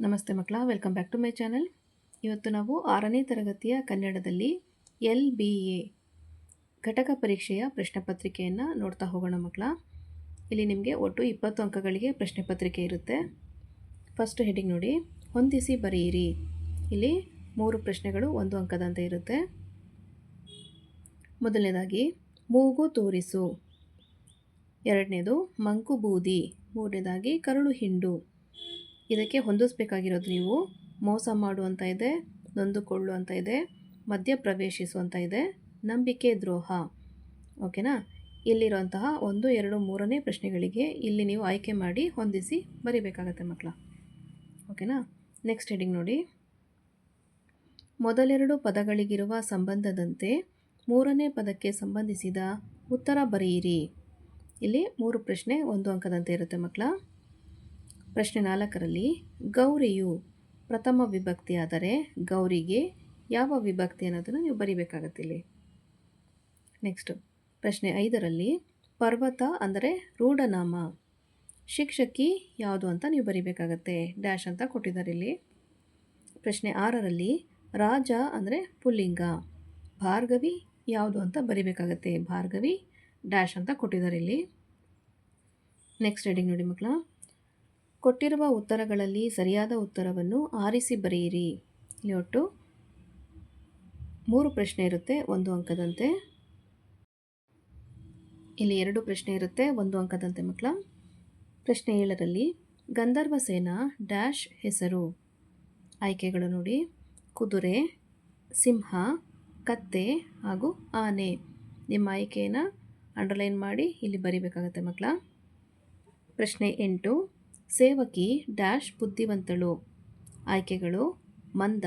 ನಮಸ್ತೆ ಮಕ್ಕಳ welcome back to my channel ಇವತ್ತು ನಾವು ಆರನೇ ತರಗತಿಯ ಕನ್ನಡದಲ್ಲಿ ಎಲ್ ಬಿ ಎ ಘಟಕ ಪರೀಕ್ಷೆಯ ಪ್ರಶ್ನೆ ಪತ್ರಿಕೆಯನ್ನು ನೋಡ್ತಾ ಹೋಗೋಣ ಮಕ್ಕಳ. ಇಲ್ಲಿ ನಿಮಗೆ ಒಟ್ಟು ಇಪ್ಪತ್ತು ಅಂಕಗಳಿಗೆ ಪ್ರಶ್ನೆ ಪತ್ರಿಕೆ ಇರುತ್ತೆ. ಫಸ್ಟ್ ಹೆಡಿಂಗ್ ನೋಡಿ, ಹೊಂದಿಸಿ ಬರೆಯಿರಿ. ಇಲ್ಲಿ ಮೂರು ಪ್ರಶ್ನೆಗಳು ಒಂದು ಅಂಕದಂತೆ ಇರುತ್ತೆ. ಮೊದಲನೇದಾಗಿ, ಮೂಗು ತೋರಿಸು. ಎರಡನೇದು ಮಂಕು ಬೂದಿ ಮೂರನೇದಾಗಿ, ಕರುಳು ಹಿಂಡು. ಇದಕ್ಕೆ ಹೊಂದಿಸ್ಬೇಕಾಗಿರೋದು ನೀವು ಮೋಸ ಮಾಡು ಇದೆ ನೊಂದುಕೊಳ್ಳು ಅಂತ ಇದೆ ಮಧ್ಯ ಪ್ರವೇಶಿಸು ಅಂತ ಇದೆ, ನಂಬಿಕೆ ದ್ರೋಹ. ಓಕೆನಾ? ಇಲ್ಲಿರುವಂತಹ ಒಂದು, ಎರಡು, ಮೂರನೇ ಪ್ರಶ್ನೆಗಳಿಗೆ ಇಲ್ಲಿ ನೀವು ಆಯ್ಕೆ ಮಾಡಿ ಹೊಂದಿಸಿ ಬರೀಬೇಕಾಗತ್ತೆ ಮಕ್ಕಳ. ಓಕೆನಾ? ನೆಕ್ಸ್ಟ್ ಹೆಡಿಂಗ್ ನೋಡಿ. ಮೊದಲೆರಡು ಪದಗಳಿಗಿರುವ ಸಂಬಂಧದಂತೆ ಮೂರನೇ ಪದಕ್ಕೆ ಸಂಬಂಧಿಸಿದ ಉತ್ತರ ಬರೆಯಿರಿ. ಇಲ್ಲಿ ಮೂರು ಪ್ರಶ್ನೆ ಒಂದು ಅಂಕದಂತೆ ಇರುತ್ತೆ ಮಕ್ಕಳ. ಪ್ರಶ್ನೆ ನಾಲ್ಕರಲ್ಲಿ, ಗೌರಿಯು ಪ್ರಥಮ ವಿಭಕ್ತಿ ಆದರೆ ಗೌರಿಗೆ ಯಾವ ವಿಭಕ್ತಿ ಅನ್ನೋದನ್ನು ನೀವು ಬರಿಬೇಕಾಗತ್ತೆ ಇಲ್ಲಿ. ನೆಕ್ಸ್ಟು ಪ್ರಶ್ನೆ ಐದರಲ್ಲಿ, ಪರ್ವತ ಅಂದರೆ ರೂಢನಾಮ, ಶಿಕ್ಷಕಿ ಯಾವುದು ಅಂತ ನೀವು ಬರಿಬೇಕಾಗತ್ತೆ, ಡ್ಯಾಶ್ ಅಂತ ಕೊಟ್ಟಿದ್ದಾರೆ ಇಲ್ಲಿ. ಪ್ರಶ್ನೆ ಆರರಲ್ಲಿ, ರಾಜ ಅಂದರೆ ಪುಲ್ಲಿಂಗ, ಭಾರ್ಗವಿ ಯಾವುದು ಅಂತ ಬರಿಬೇಕಾಗತ್ತೆ, ಭಾರ್ಗವಿ ಡ್ಯಾಶ್ ಅಂತ ಕೊಟ್ಟಿದ್ದಾರೆ ಇಲ್ಲಿ. ನೆಕ್ಸ್ಟ್ ರೀಡಿಂಗ್ ನೋಡಿ ಮಕ್ಕಳ. ಕೊಟ್ಟಿರುವ ಉತ್ತರಗಳಲ್ಲಿ ಸರಿಯಾದ ಉತ್ತರವನ್ನು ಆರಿಸಿ ಬರೆಯಿರಿ. ಇಲ್ಲಿ ಮೂರು ಪ್ರಶ್ನೆ ಇರುತ್ತೆ, ಒಂದು ಅಂಕದಂತೆ. ಇಲ್ಲಿ ಎರಡು ಪ್ರಶ್ನೆ ಇರುತ್ತೆ, ಒಂದು ಅಂಕದಂತೆ ಮಕ್ಕಳ. ಪ್ರಶ್ನೆ ಏಳರಲ್ಲಿ, ಗಂಧರ್ವ ಸೇನಾ ಡ್ಯಾಶ್ ಹೆಸರು. ಆಯ್ಕೆಗಳು ನೋಡಿ. ಕುದುರೆ, ಸಿಂಹ, ಕತ್ತೆ ಹಾಗೂ ಆನೆ. ನಿಮ್ಮ ಆಯ್ಕೆಯನ್ನು ಅಂಡರ್ಲೈನ್ ಮಾಡಿ ಇಲ್ಲಿ ಬರಿಬೇಕಾಗತ್ತೆ ಮಕ್ಕಳ. ಪ್ರಶ್ನೆ ಎಂಟು ಸೇವಕಿ ಡ್ಯಾಶ್ ಬುದ್ಧಿವಂತಳು. ಆಯ್ಕೆಗಳು ಮಂದ,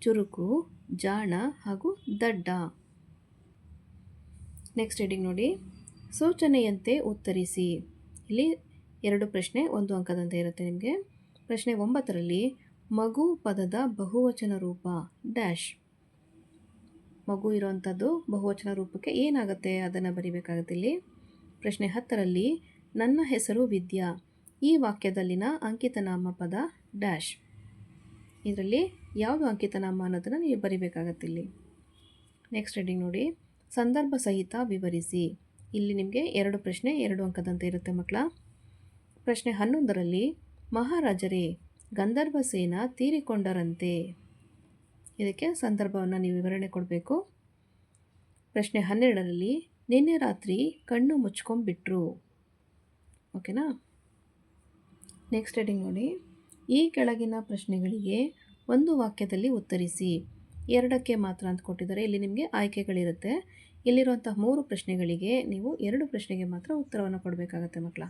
ಚುರುಕು, ಜಾಣ ಹಾಗೂ ದಡ್ಡ. ನೆಕ್ಸ್ಟ್ ಹೆಡಿಂಗ್ ನೋಡಿ. ಸೂಚನೆಯಂತೆ ಉತ್ತರಿಸಿ. ಇಲ್ಲಿ ಎರಡು ಪ್ರಶ್ನೆ, ಒಂದು ಅಂಕದಂತೆ ಇರುತ್ತೆ ನಿಮಗೆ. ಪ್ರಶ್ನೆ ಒಂಬತ್ತರಲ್ಲಿ ಮಗು ಪದದ ಬಹುವಚನ ರೂಪ, ಡ್ಯಾಶ್. ಮಗು ಇರುವಂಥದ್ದು ಬಹುವಚನ ರೂಪಕ್ಕೆ ಏನಾಗುತ್ತೆ ಅದನ್ನು ಬರಿಬೇಕಾಗುತ್ತೆ ಇಲ್ಲಿ. ಪ್ರಶ್ನೆ ಹತ್ತರಲ್ಲಿ ನನ್ನ ಹೆಸರು ವಿದ್ಯಾ. ಈ ವಾಕ್ಯದಲ್ಲಿನ ಅಂಕಿತನಾಮ ಪದ ಡ್ಯಾಶ್. ಇದರಲ್ಲಿ ಯಾವುದು ಅಂಕಿತನಾಮ ಅನ್ನೋದನ್ನು ನೀವು ಬರಿಬೇಕಾಗತ್ತಿಲ್ಲಿ ನೆಕ್ಸ್ಟ್ ರೀಡಿಂಗ್ ನೋಡಿ. ಸಂದರ್ಭ ಸಹಿತ ವಿವರಿಸಿ. ಇಲ್ಲಿ ನಿಮಗೆ ಎರಡು ಪ್ರಶ್ನೆ, ಎರಡು ಅಂಕದಂತೆ ಇರುತ್ತೆ ಮಕ್ಕಳ ಪ್ರಶ್ನೆ ಹನ್ನೊಂದರಲ್ಲಿ, ಮಹಾರಾಜರೇ, ಗಂಧರ್ವ ಸೇನ ತೀರಿಕೊಂಡರಂತೆ. ಇದಕ್ಕೆ ಸಂದರ್ಭವನ್ನು ನೀವು ವಿವರಣೆ ಕೊಡಬೇಕು. ಪ್ರಶ್ನೆ ಹನ್ನೆರಡರಲ್ಲಿ, ನಿನ್ನೆ ರಾತ್ರಿ ಕಣ್ಣು ಮುಚ್ಕೊಂಡ್ಬಿಟ್ರು. ಓಕೆನಾ? ನೆಕ್ಸ್ಟ್ ಹೆಡಿಂಗ್ ನೋಡಿ. ಈ ಕೆಳಗಿನ ಪ್ರಶ್ನೆಗಳಿಗೆ ಒಂದು ವಾಕ್ಯದಲ್ಲಿ ಉತ್ತರಿಸಿ. ಎರಡಕ್ಕೆ ಮಾತ್ರ ಅಂತ ಕೊಟ್ಟಿದ್ದಾರೆ. ಇಲ್ಲಿ ನಿಮಗೆ ಆಯ್ಕೆಗಳಿರುತ್ತೆ. ಇಲ್ಲಿರುವಂಥ ಮೂರು ಪ್ರಶ್ನೆಗಳಿಗೆ ನೀವು ಎರಡು ಪ್ರಶ್ನೆಗೆ ಮಾತ್ರ ಉತ್ತರವನ್ನು ಕೊಡಬೇಕಾಗತ್ತೆ ಮಕ್ಕಳ.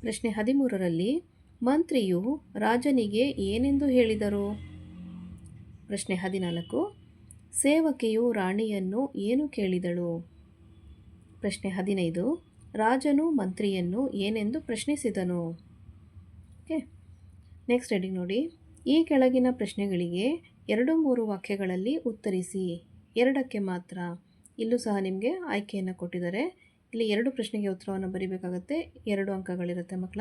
ಪ್ರಶ್ನೆ ಹದಿಮೂರರಲ್ಲಿ, ಮಂತ್ರಿಯು ರಾಜನಿಗೆ ಏನೆಂದು ಹೇಳಿದರು? ಪ್ರಶ್ನೆ ಹದಿನಾಲ್ಕು, ಸೇವಕಿಯು ರಾಣಿಯನ್ನು ಏನು ಕೇಳಿದಳು? ಪ್ರಶ್ನೆ ಹದಿನೈದು, ರಾಜನು ಮಂತ್ರಿಯನ್ನು ಏನೆಂದು ಪ್ರಶ್ನಿಸಿದನು? ನೆಕ್ಸ್ಟ್ ಹೆಡಿಂಗ್ ನೋಡಿ. ಈ ಕೆಳಗಿನ ಪ್ರಶ್ನೆಗಳಿಗೆ ಎರಡು ಮೂರು ವಾಕ್ಯಗಳಲ್ಲಿ ಉತ್ತರಿಸಿ. ಎರಡಕ್ಕೆ ಮಾತ್ರ. ಇಲ್ಲೂ ಸಹ ನಿಮಗೆ ಆಯ್ಕೆಯನ್ನು ಕೊಟ್ಟಿದ್ದಾರೆ. ಇಲ್ಲಿ ಎರಡು ಪ್ರಶ್ನೆಗೆ ಉತ್ತರವನ್ನು ಬರೀಬೇಕಾಗತ್ತೆ. ಎರಡು ಅಂಕಗಳಿರುತ್ತೆ ಮಕ್ಕಳ.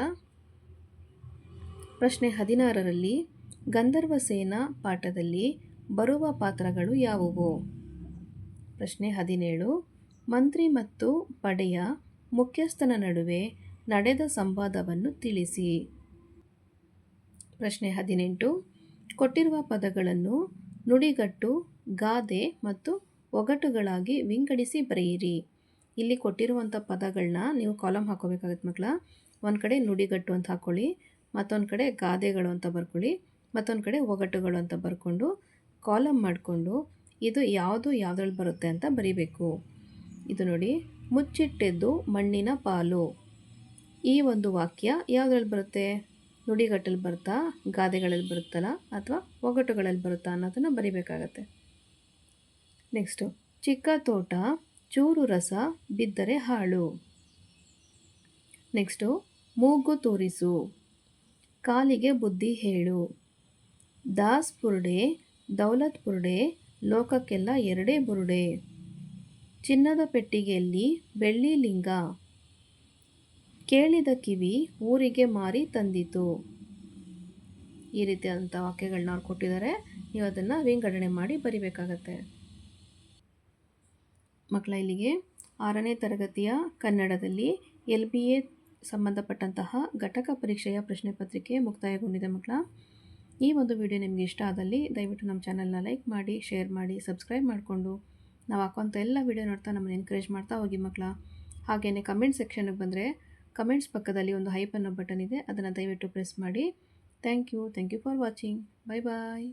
ಪ್ರಶ್ನೆ ಹದಿನಾರರಲ್ಲಿ, ಗಂಧರ್ವ ಸೇನಾ ಪಾಠದಲ್ಲಿ ಬರುವ ಪಾತ್ರಗಳು ಯಾವುವು? ಪ್ರಶ್ನೆ ಹದಿನೇಳು, ಮಂತ್ರಿ ಮತ್ತು ಪಡೆಯ ಮುಖ್ಯಸ್ಥನ ನಡುವೆ ನಡೆದ ಸಂವಾದವನ್ನು ತಿಳಿಸಿ. ಪ್ರಶ್ನೆ ಹದಿನೆಂಟು. ಕೊಟ್ಟಿರುವ ಪದಗಳನ್ನು ನುಡಿಗಟ್ಟು, ಗಾದೆ ಮತ್ತು ಒಗಟುಗಳಾಗಿ ವಿಂಗಡಿಸಿ ಬರೆಯಿರಿ. ಇಲ್ಲಿ ಕೊಟ್ಟಿರುವಂಥ ಪದಗಳನ್ನ ನೀವು ಕಾಲಮ್ ಹಾಕೋಬೇಕಾಗತ್ತೆ ಮಕ್ಕಳ. ಒಂದು ಕಡೆ ನುಡಿಗಟ್ಟು ಅಂತ ಹಾಕ್ಕೊಳ್ಳಿ ಮತ್ತೊಂದು ಕಡೆ ಗಾದೆಗಳು ಅಂತ ಬರ್ಕೊಳ್ಳಿ, ಮತ್ತೊಂದು ಕಡೆ ಒಗಟುಗಳು ಅಂತ ಬರ್ಕೊಂಡು ಕಾಲಮ್ ಮಾಡಿಕೊಂಡು ಇದು ಯಾವುದು ಯಾವುದ್ರಲ್ಲಿ ಬರುತ್ತೆ ಅಂತ ಬರಿಬೇಕು. ಇದು ನೋಡಿ, ಮುಚ್ಚಿಟ್ಟೆದ್ದು ಮಣ್ಣಿನ ಪಾಲು. ಈ ಒಂದು ವಾಕ್ಯ ಯಾವುದ್ರಲ್ಲಿ ಬರುತ್ತೆ? ನುಡಿಗಟ್ಟಲ್ಲಿ ಬರುತ್ತಾ? ಗಾದೆಗಳಲ್ಲಿ ಬರುತ್ತಲ್ಲ ಅಥವಾ ಒಗಟುಗಳಲ್ಲಿ ಬರುತ್ತಾ ಅನ್ನೋದನ್ನು ಬರಿಬೇಕಾಗತ್ತೆ. ನೆಕ್ಸ್ಟು, ಚಿಕ್ಕ ತೋಟ, ಚೂರು ರಸ, ಬಿದ್ದರೆ ಹಾಳು. ನೆಕ್ಸ್ಟು, ಮೂಗು ತೋರಿಸು. ಕಾಲಿಗೆ ಬುದ್ಧಿ ಹೇಳು. ದಾಸ್ ಬುರುಡೆ, ದೌಲತ್ ಬುರುಡೆ, ಲೋಕಕ್ಕೆಲ್ಲ ಎರಡೇ ಬುರುಡೆ. ಚಿನ್ನದ ಪೆಟ್ಟಿಗೆಯಲ್ಲಿ ಬೆಳ್ಳಿ ಲಿಂಗ. ಕೇಳಿದ ಕಿವಿ ಊರಿಗೆ ಮಾರಿ ತಂದಿತು. ಈ ರೀತಿಯಾದಂಥ ವಾಕ್ಯಗಳನ್ನ ಅವ್ರು ಕೊಟ್ಟಿದ್ದಾರೆ. ನೀವು ಅದನ್ನು ವಿಂಗಡಣೆ ಮಾಡಿ ಬರಿಬೇಕಾಗತ್ತೆ. ಮಕ್ಕಳ ಇಲ್ಲಿಗೆ ಆರನೇ ತರಗತಿಯ ಕನ್ನಡದಲ್ಲಿ ಎಲ್ ಬಿ ಎ ಸಂಬಂಧಪಟ್ಟಂತಹ ಘಟಕ ಪರೀಕ್ಷೆಯ ಪ್ರಶ್ನೆ ಪತ್ರಿಕೆ ಮುಕ್ತಾಯಗೊಂಡಿದೆ ಮಕ್ಕಳ. ಈ ಒಂದು ವಿಡಿಯೋ ನಿಮಗೆ ಇಷ್ಟ ಆದಲ್ಲಿ ದಯವಿಟ್ಟು ನಮ್ಮ ಚಾನಲ್ನ ಲೈಕ್ ಮಾಡಿ, ಶೇರ್ ಮಾಡಿ, ಸಬ್ಸ್ಕ್ರೈಬ್ ಮಾಡಿಕೊಂಡು. ನಾವು ಹಾಕೋಂಥ ಎಲ್ಲ ವಿಡಿಯೋ ನೋಡ್ತಾ ನಮ್ಮನ್ನು ಎನ್ಕರೇಜ್ ಮಾಡ್ತಾ ಹೋಗಿ ಮಕ್ಕಳ. ಹಾಗೆಯೇ ಕಮೆಂಟ್ ಸೆಕ್ಷನ್ಗೆ ಬಂದರೆ ಕಮೆಂಟ್ಸ್ ಪಕ್ಕದಲ್ಲಿ ಒಂದು ಹೈಪ್ ಅನ್ನೋ ಬಟನ್ ಇದೆ, ಅದನ್ನು ದಯವಿಟ್ಟು ಪ್ರೆಸ್ ಮಾಡಿ. Thank you thank you for watching. Bye bye